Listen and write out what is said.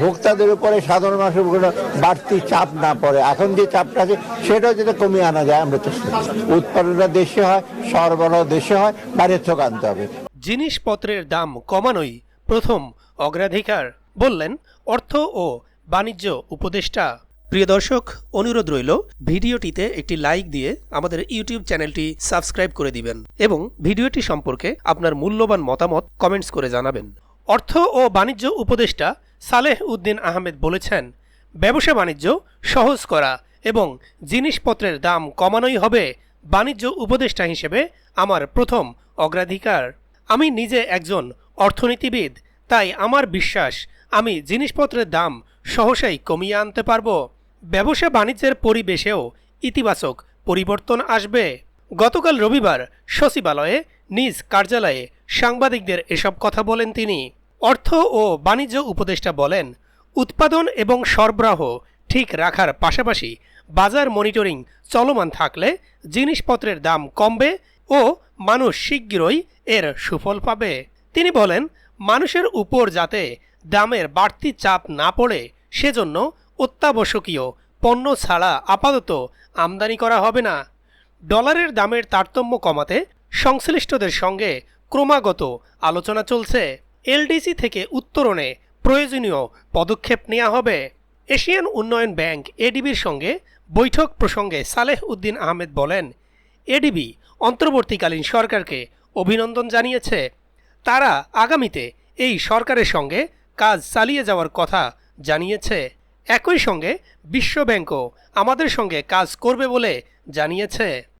ভোক্তাদের উপরে সাধারণ মানুষের উপরে বাড়তি চাপ না পড়ে। এখন যে চাপটা আছে, সেটাও যাতে কমিয়ে আনা যায়, আমরা চেষ্টা উৎপাদনটা দেশে হয়, সরবরাহ দেশে হয় বাইরের থেকে আনতে হবে। জিনিসপত্রের দাম কমানোই প্রথম অগ্রাধিকার, বললেন অর্থ ও বাণিজ্য উপদেষ্টা। প্রিয় দর্শক, অনুরোধ রইল, ভিডিওটিতে একটি লাইক দিয়ে আমাদের ইউটিউব চ্যানেলটি সাবস্ক্রাইব করে দিবেন এবং ভিডিওটি সম্পর্কে আপনার মূল্যবান মতামত কমেন্টস করে জানাবেন। অর্থ ও বাণিজ্য উপদেষ্টা সালেহ উদ্দিন আহমেদ বলেছেন, ব্যবসা বাণিজ্য সহজ করা এবং জিনিসপত্রের দাম কমানোই হবে বাণিজ্য উপদেষ্টা হিসেবে আমার প্রথম অগ্রাধিকার। আমি নিজে একজন অর্থনীতিবিদ, তাই আমার বিশ্বাস, আমি জিনিসপত্রের দাম সহসাই কমিয়ে আনতে পারব। ব্যবসা বাণিজ্যের পরিবেশেও ইতিবাচক পরিবর্তন আসবে। গতকাল রবিবার সচিবালয়ে নিজ কার্যালয়ে সাংবাদিকদের এসব কথা বলেন তিনি। অর্থ ও বাণিজ্য উপদেষ্টা বলেন, উৎপাদন এবং সরবরাহ ঠিক রাখার পাশাপাশি বাজার মনিটরিং চলমান থাকলে জিনিসপত্রের দাম কমবে ও মানুষ শীঘ্রই এর সুফল পাবে। তিনি বলেন, মানুষের উপর যাতে দামের বাড়তি চাপ না পড়ে, সেজন্য অত্যাবশ্যকীয় পণ্য ছাড়া আপাতত আমদানি করা হবে না। ডলারের দামের তারতম্য কমাতে সংশ্লিষ্টদের সঙ্গে ক্রমাগত আলোচনা চলছে। এলডিসি থেকে উত্তরণে প্রয়োজনীয় পদক্ষেপ নেওয়া হবে। এশিয়ান উন্নয়ন ব্যাংক এডিবির সঙ্গে বৈঠক প্রসঙ্গে সালেহ উদ্দিন আহমেদ বলেন, এডিবি অন্তর্বর্তীকালীন সরকারকে অভিনন্দন জানিয়েছে। তারা আগামীতে এই সরকারের সঙ্গে কাজ চালিয়ে যাওয়ার কথা জানিয়েছে। একই সঙ্গে বিশ্বব্যাংকও আমাদের সঙ্গে কাজ করবে বলে জানিয়েছে।